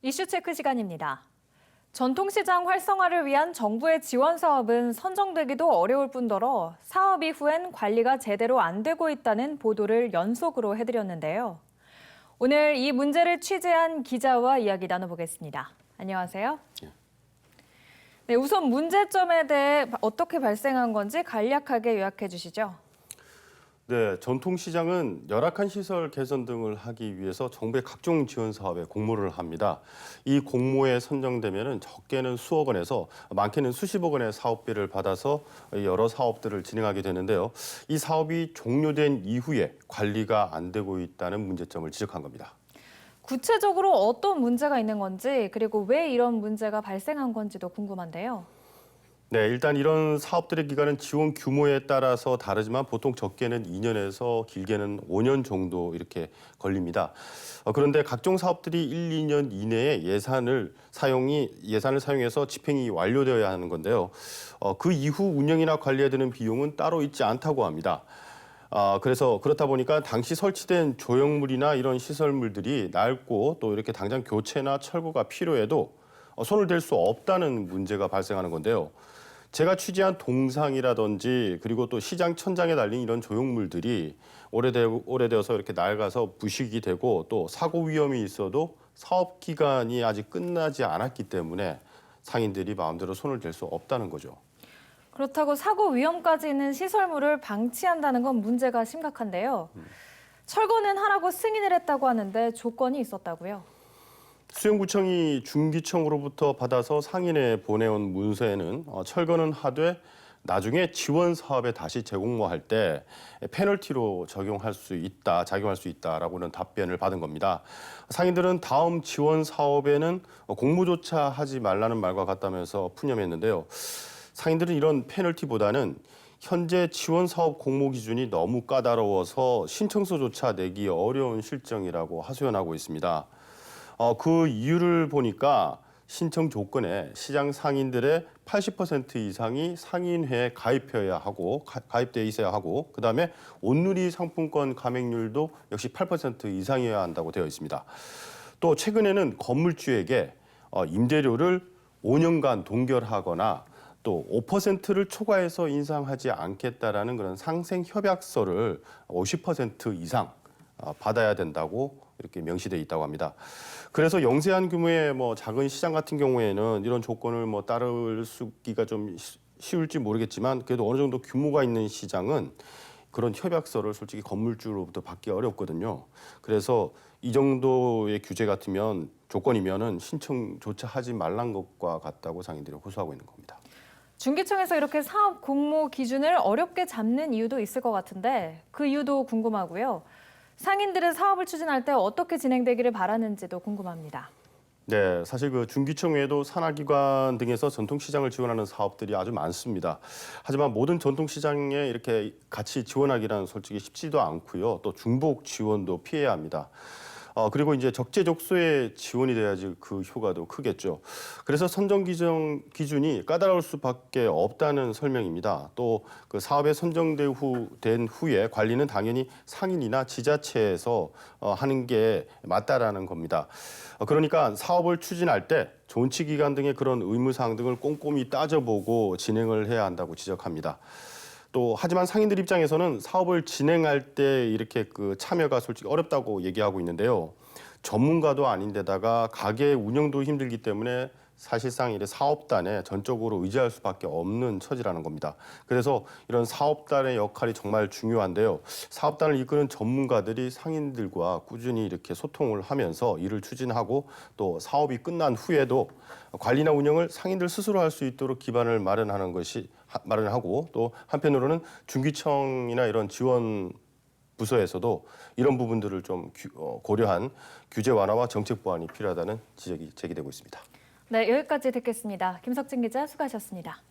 이슈 체크 시간입니다. 전통시장 활성화를 위한 정부의 지원 사업은 선정되기도 어려울 뿐더러 사업 이후엔 관리가 제대로 안 되고 있다는 보도를 연속으로 해드렸는데요. 오늘 이 문제를 취재한 기자와 이야기 나눠보겠습니다. 안녕하세요. 네, 우선 문제점에 대해 어떻게 발생한 건지 간략하게 요약해 주시죠. 네, 전통시장은 열악한 시설 개선 등을 하기 위해서 정부의 각종 지원 사업에 공모를 합니다. 이 공모에 선정되면은 적게는 수억 원에서 많게는 수십억 원의 사업비를 받아서 여러 사업들을 진행하게 되는데요. 이 사업이 종료된 이후에 관리가 안 되고 있다는 문제점을 지적한 겁니다. 구체적으로 어떤 문제가 있는 건지 그리고 왜 이런 문제가 발생한 건지도 궁금한데요. 네, 일단 이런 사업들의 기간은 지원 규모에 따라서 다르지만 보통 적게는 2년에서 길게는 5년 정도 이렇게 걸립니다. 어, 그런데 각종 사업들이 1, 2년 이내에 예산을 사용이 예산을 사용해서 집행이 완료되어야 하는 건데요. 어, 그 이후 운영이나 관리에 드는 비용은 따로 있지 않다고 합니다. 아, 그래서 그렇다 보니까 당시 설치된 조형물이나 이런 시설물들이 낡고 또 이렇게 당장 교체나 철거가 필요해도 어, 손을 댈 수 없다는 문제가 발생하는 건데요. 제가 취재한 동상이라든지 그리고 또 시장 천장에 달린 이런 조형물들이 오래되, 오래되어서 이렇게 낡아서 부식이 되고 또 사고 위험이 있어도 사업 기간이 아직 끝나지 않았기 때문에 상인들이 마음대로 손을 댈 수 없다는 거죠. 그렇다고 사고 위험까지 있는 시설물을 방치한다는 건 문제가 심각한데요. 철거는 하라고 승인을 했다고 하는데 조건이 있었다고요. 수영구청이 중기청으로부터 받아서 상인에 보내온 문서에는 어, 철거는 하되 나중에 지원 사업에 다시 재공모할 때 페널티로 적용할 수 있다, 작용할 수 있다라고는 답변을 받은 겁니다. 상인들은 다음 지원 사업에는 공모조차 하지 말라는 말과 같다면서 푸념했는데요. 상인들은 이런 페널티보다는 현재 지원 사업 공모 기준이 너무 까다로워서 신청서조차 내기 어려운 실정이라고 하소연하고 있습니다. 어, 그 이유를 보니까 신청 조건에 시장 상인들의 80% 이상이 상인회에 가입해야 하고 가, 가입돼 있어야 하고 그다음에 온누리 상품권 감액률도 역시 8% 이상이어야 한다고 되어 있습니다. 또 최근에는 건물주에게 어, 임대료를 5년간 동결하거나 또 5%를 초과해서 인상하지 않겠다라는 그런 상생 협약서를 50% 이상 어, 받아야 된다고 이렇게 명시돼 있다고 합니다. 그래서 영세한 규모의 뭐 작은 시장 같은 경우에는 이런 조건을 뭐 따를 수기가 좀 시- 쉬울지 모르겠지만 그래도 어느 정도 규모가 있는 시장은 그런 협약서를 솔직히 건물주로부터 받기 어렵거든요. 그래서 이 정도의 규제 같으면 조건이면은 신청조차 하지 말란 것과 같다고 상인들이 호소하고 있는 겁니다. 중기청에서 이렇게 사업 공모 기준을 어렵게 잡는 이유도 있을 것 같은데 그 이유도 궁금하고요. 상인들은 사업을 추진할 때 어떻게 진행되기를 바라는지도 궁금합니다. 네, 사실 그 중기청 외에도 산하기관 등에서 전통시장을 지원하는 사업들이 아주 많습니다. 하지만 모든 전통시장에 이렇게 같이 지원하기란 솔직히 쉽지도 않고요. 또 중복 지원도 피해야 합니다. 어, 그리고 이제 적재적소에 지원이 돼야지 그 효과도 크겠죠. 그래서 선정 기준, 기준이 까다로울 수밖에 없다는 설명입니다. 또 그 사업에 선정된 후, 된 후에 관리는 당연히 상인이나 지자체에서 어, 하는 게 맞다라는 겁니다. 어, 그러니까 사업을 추진할 때 존치 기간 등의 그런 의무 사항 등을 꼼꼼히 따져보고 진행을 해야 한다고 지적합니다. 또 하지만 상인들 입장에서는 사업을 진행할 때 이렇게 그 참여가 솔직히 어렵다고 얘기하고 있는데요. 전문가도 아닌데다가 가게 운영도 힘들기 때문에 사실상 이래 사업단에 전적으로 의지할 수밖에 없는 처지라는 겁니다. 그래서 이런 사업단의 역할이 정말 중요한데요. 사업단을 이끄는 전문가들이 상인들과 꾸준히 이렇게 소통을 하면서 일을 추진하고 또 사업이 끝난 후에도 관리나 운영을 상인들 스스로 할 수 있도록 기반을 마련하는 것이 하- 마련하고 또 한편으로는 중기청이나 이런 지원 부서에서도 이런 부분들을 좀 규- 어, 고려한 규제 완화와 정책 보완이 필요하다는 지적이 제기되고 있습니다. 네, 여기까지 듣겠습니다. 김석진 기자 수고하셨습니다.